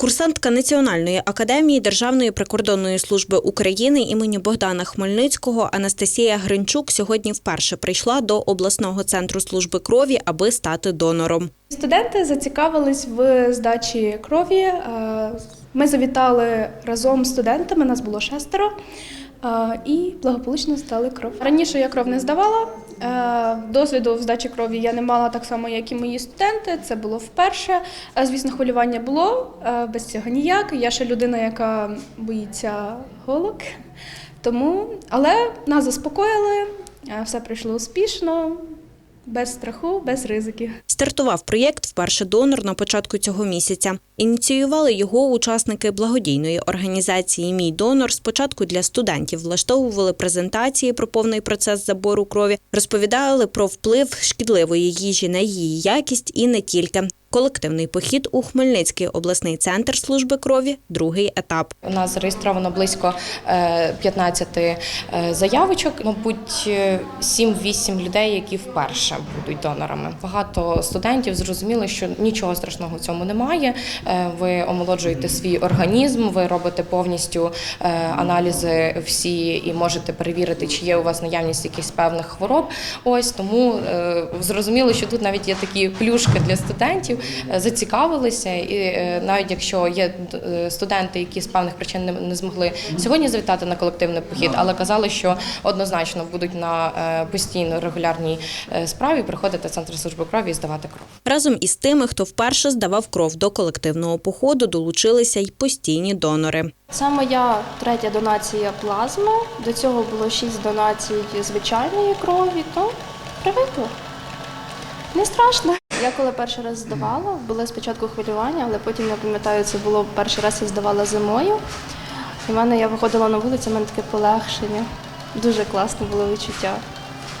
Курсантка Національної академії Державної прикордонної служби України імені Богдана Хмельницького Анастасія Гринчук сьогодні вперше прийшла до обласного центру служби крові, аби стати донором. Студенти зацікавились в здачі крові. Е, Ми завітали разом з студентами, нас було шестеро, і благополучно здали кров. Раніше я кров не здавала. е, Досвіду в здачі крові я не мала так само, як і мої студенти. Це було вперше. Е, Звісно, хвилювання було е, без цього ніяк. Я ще людина, яка боїться голок. Тому, але нас заспокоїли, все пройшло успішно, без страху, без ризиків. Стартував проєкт вперше донор на початку цього місяця. Ініціювали його учасники благодійної організації Мій донор. Спочатку для студентів влаштовували презентації про повний процес забору крові, розповідали про вплив шкідливої їжі на її якість і не тільки. Колективний похід у Хмельницький обласний центр служби крові другий етап. У нас зареєстровано близько е, 15 е, заявочок, мабуть, е, 7-8 людей, які вперше будуть донорами. Багато студентів зрозуміли, що нічого страшного в цьому немає. Е, Ви омолоджуєте свій організм, ви робите повністю е, аналізи всі і можете перевірити, чи є у вас наявність якихось певних хвороб. Ось тому е, зрозуміло, що тут навіть є такі плюшки для студентів, зацікавилися, і навіть якщо є студенти, які з певних причин не, змогли сьогодні завітати на колективний похід, але казали, що однозначно будуть на постійно регулярній справі приходити в центр служби крові і здавати кров. Разом із тими, хто вперше здавав кров до колективного походу, долучилися й постійні донори. Це моя третя донація плазми. До цього було шість донацій звичайної крові, то привикла. Не страшно. Я коли перший раз здавала, було спочатку хвилювання, але потім я пам'ятаю, це було перший раз я здавала зимою. І в мене я виходила на вулицю, в мене таке полегшення. Дуже класне було відчуття.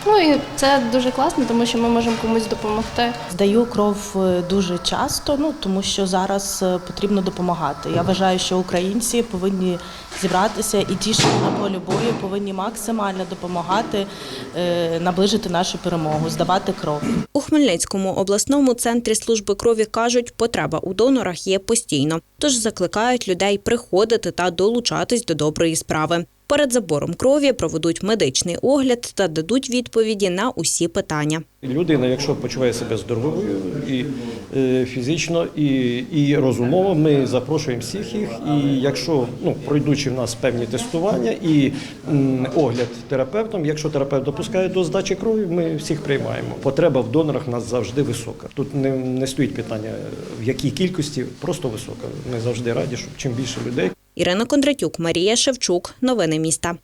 Ну і це дуже класно, тому що ми можемо комусь допомогти. Здаю кров е, дуже часто, ну тому що зараз е, потрібно допомагати. Я вважаю, що українці повинні зібратися і ті, що на полі бою, повинні максимально допомагати е, наближити нашу перемогу, здавати кров. У Хмельницькому обласному центрі служби крові кажуть, потреба у донорах є постійно, тож закликають людей приходити та долучатись до доброї справи. Перед забором крові проведуть медичний огляд та дадуть відповіді на усі питання. Людина, якщо почуває себе здоровою і е, фізично, і, і розумово, ми запрошуємо всіх їх. І якщо ну пройдучи в нас певні тестування і огляд терапевтом, якщо терапевт допускає до здачі крові, ми всіх приймаємо. Потреба в донорах у нас завжди висока. Тут не, не стоїть питання в якій кількості, просто висока. Ми завжди раді, щоб чим більше людей. Ірина Кондратюк, Марія Шевчук. Новини міста.